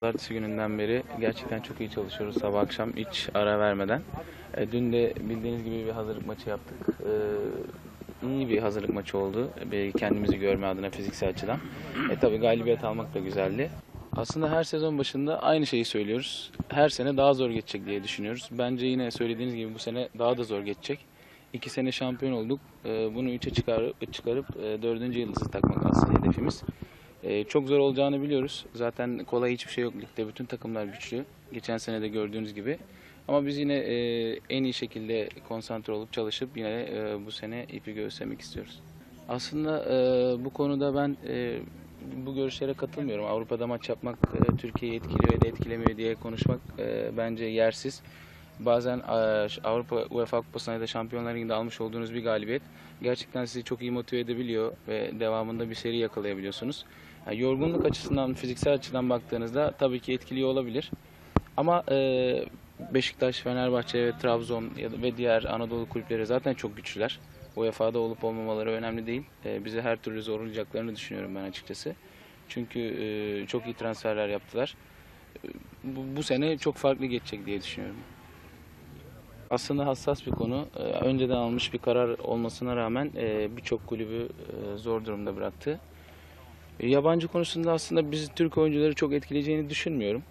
Pazartesi gününden beri gerçekten çok iyi çalışıyoruz sabah akşam hiç ara vermeden. E, dün de bildiğiniz gibi bir hazırlık maçı yaptık. E, iyi bir hazırlık maçı oldu. Bir kendimizi görme adına fiziksel açıdan. E tabii galibiyet almak da güzeldi. Aslında her sezon başında aynı şeyi söylüyoruz. Her sene daha zor geçecek diye düşünüyoruz. Bence yine söylediğiniz gibi bu sene daha da zor geçecek. İki sene şampiyon olduk. E, bunu üçe çıkarıp, çıkarıp e, dördüncü yıldızı takmak aslında hedefimiz. Ee, çok zor olacağını biliyoruz. Zaten kolay hiçbir şey yok ligde. Bütün takımlar güçlü. Geçen sene de gördüğünüz gibi. Ama biz yine e, en iyi şekilde konsantre olup çalışıp yine e, bu sene ipi göğüslemek istiyoruz. Aslında e, bu konuda ben e, bu görüşlere katılmıyorum. Avrupa'da maç yapmak e, Türkiye'yi etkiliyor ya da etkilemiyor diye konuşmak e, bence yersiz. Bazen e, Avrupa UEFA Kupası'na ya da Şampiyonlar Ligi'nde almış olduğunuz bir galibiyet gerçekten sizi çok iyi motive edebiliyor ve devamında bir seri yakalayabiliyorsunuz. Yani yorgunluk açısından, fiziksel açıdan baktığınızda tabii ki etkiliyor olabilir. Ama e, Beşiktaş, Fenerbahçe ve Trabzon ya da ve diğer Anadolu kulüpleri zaten çok güçlüler. UEFA'da olup olmamaları önemli değil. E, bizi her türlü zorlayacaklarını düşünüyorum ben açıkçası. Çünkü e, çok iyi transferler yaptılar. E, Bu, bu sene çok farklı geçecek diye düşünüyorum. Aslında hassas bir konu. Ee, Önceden almış bir karar olmasına rağmen e, birçok kulübü e, zor durumda bıraktı. E, Yabancı konusunda aslında biz Türk oyuncuları çok etkileyeceğini düşünmüyorum.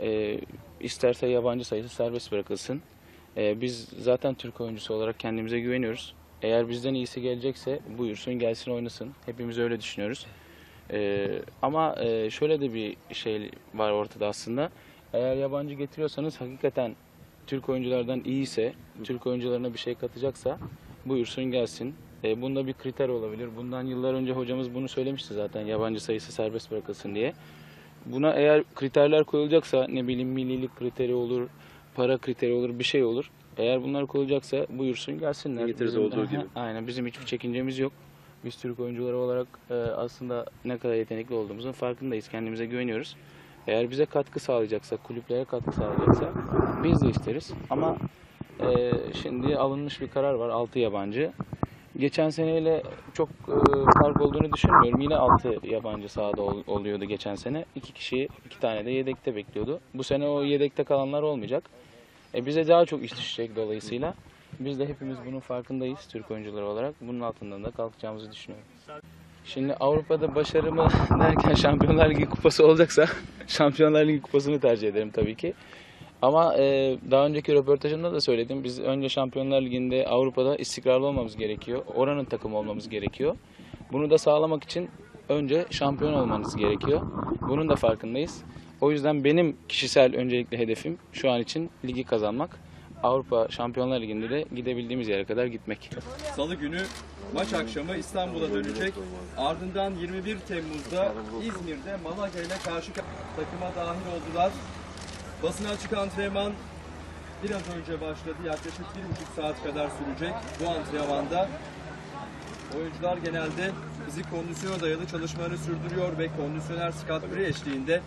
E, İsterse yabancı sayısı serbest bırakılsın. E, Biz zaten Türk oyuncusu olarak kendimize güveniyoruz. Eğer bizden iyisi gelecekse buyursun gelsin oynasın. Hepimiz öyle düşünüyoruz. E, Ama e, şöyle de bir şey var ortada aslında. Eğer yabancı getiriyorsanız hakikaten Türk oyunculardan iyiyse, Türk oyuncularına bir şey katacaksa buyursun gelsin. E, bunda bir kriter olabilir. Bundan yıllar önce hocamız bunu söylemişti zaten yabancı sayısı serbest bırakılsın diye. Buna eğer kriterler koyulacaksa ne bileyim millilik kriteri olur, para kriteri olur, bir şey olur. Eğer bunlar koyulacaksa buyursun gelsinler. İngiltere'de Bizim- olduğu Aha, gibi. Aynen bizim hiçbir çekincemiz yok. Biz Türk oyuncuları olarak e, aslında ne kadar yetenekli olduğumuzun farkındayız. Kendimize güveniyoruz. Eğer bize katkı sağlayacaksa, kulüplere katkı sağlayacaksa biz de isteriz. Ama e, şimdi alınmış bir karar var 6 yabancı. Geçen seneyle çok e, fark olduğunu düşünmüyorum. Yine 6 yabancı sahada ol- oluyordu geçen sene. 2 kişi, 2 tane de yedekte bekliyordu. Bu sene o yedekte kalanlar olmayacak. E, bize daha çok iş düşecek dolayısıyla. Biz de hepimiz bunun farkındayız Türk oyuncuları olarak. Bunun altından da kalkacağımızı düşünüyorum. Şimdi Avrupa'da başarımı derken Şampiyonlar Ligi kupası olacaksa Şampiyonlar Ligi kupasını tercih ederim tabii ki. Ama e, daha önceki röportajımda da söyledim. Biz önce Şampiyonlar Ligi'nde Avrupa'da istikrarlı olmamız gerekiyor. Oranın takımı olmamız gerekiyor. Bunu da sağlamak için önce şampiyon olmanız gerekiyor. Bunun da farkındayız. O yüzden benim kişisel öncelikli hedefim şu an için ligi kazanmak. Avrupa Şampiyonlar Ligi'nde de gidebildiğimiz yere kadar gitmek. Salı günü maç akşamı İstanbul'a dönecek. Ardından 21 Temmuz'da İzmir'de Malaga ile karşı takıma dahil oldular. Basına açık antrenman biraz önce başladı. Yaklaşık 1,5 saat kadar sürecek bu antrenmanda. Oyuncular genelde fizik kondisyona dayalı çalışmalarını sürdürüyor ve kondisyoner Scott Bree eşliğinde